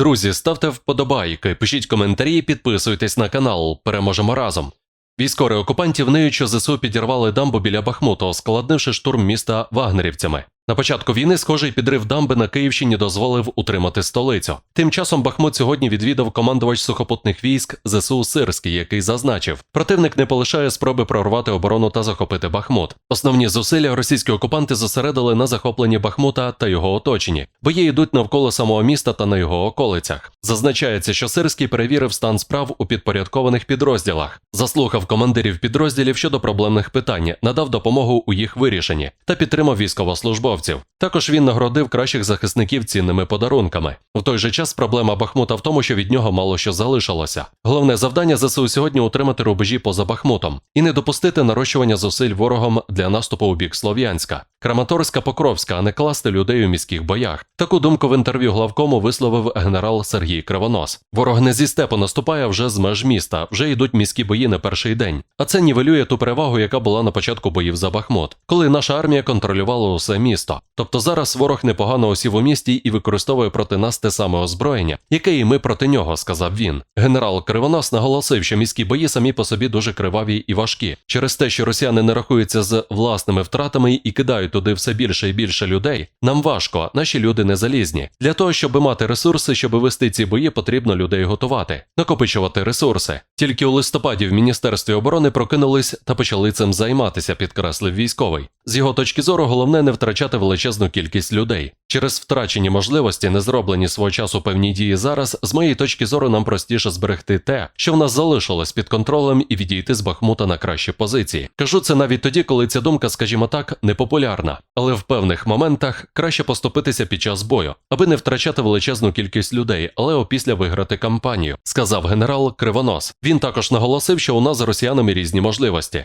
Друзі, ставте вподобайки, пишіть коментарі, підписуйтесь на канал. Переможемо разом. Військові окупантів неючо ЗСУ підірвали дамбу біля Бахмуту, складнивши штурм міста вагнерівцями. На початку війни схожий підрив дамби на Київщині дозволив утримати столицю. Тим часом Бахмут сьогодні відвідав командувач сухопутних військ ЗСУ Сирський, який зазначив, противник не полишає спроби прорвати оборону та захопити Бахмут. Основні зусилля російські окупанти зосередили на захопленні Бахмута та його оточенні. Бої йдуть навколо самого міста та на його околицях. Зазначається, що Сирський перевірив стан справ у підпорядкованих підрозділах, заслухав командирів підрозділів щодо проблемних питань, надав допомогу у їх вирішенні та підтримав військовослужбовців хлопців. Також він нагородив кращих захисників цінними подарунками. В той же час проблема Бахмута в тому, що від нього мало що залишилося. Головне завдання ЗСУ сьогодні утримати рубежі поза Бахмутом і не допустити нарощування зусиль ворогом для наступу у бік Слов'янська. Краматорська Покровська, а не класти людей у міських боях. Таку думку в інтерв'ю главкому висловив генерал Сергій Кривонос. Ворог не зі степу наступає вже з меж міста, вже йдуть міські бої не перший день. А це нівелює ту перевагу, яка була на початку боїв за Бахмут, коли наша армія контролювала усе місто. Тобто зараз ворог непогано осів у місті і використовує проти нас те саме озброєння, яке і ми проти нього, сказав він. Генерал Кривонос наголосив, що міські бої самі по собі дуже криваві і важкі. Через те, що росіяни не рахуються з власними втратами і кидають туди все більше і більше людей. Нам важко, наші люди не залізні. Для того, щоб мати ресурси, щоб вести ці бої, потрібно людей готувати, накопичувати ресурси. Тільки у листопаді в Міністерстві оборони прокинулись та почали цим займатися, підкреслив військовий. З його точки зору, головне не втрачати величезну кількість людей. Через втрачені можливості, не зроблені свого часу певні дії зараз, з моєї точки зору, нам простіше зберегти те, що в нас залишилось під контролем, і відійти з Бахмута на кращі позиції. Кажу це навіть тоді, коли ця думка, скажімо так, непопулярна, але в певних моментах краще поступитися під час бою, аби не втрачати величезну кількість людей, але опісля виграти кампанію, сказав генерал Кривонос. Він також наголосив, що у нас з росіянами різні можливості.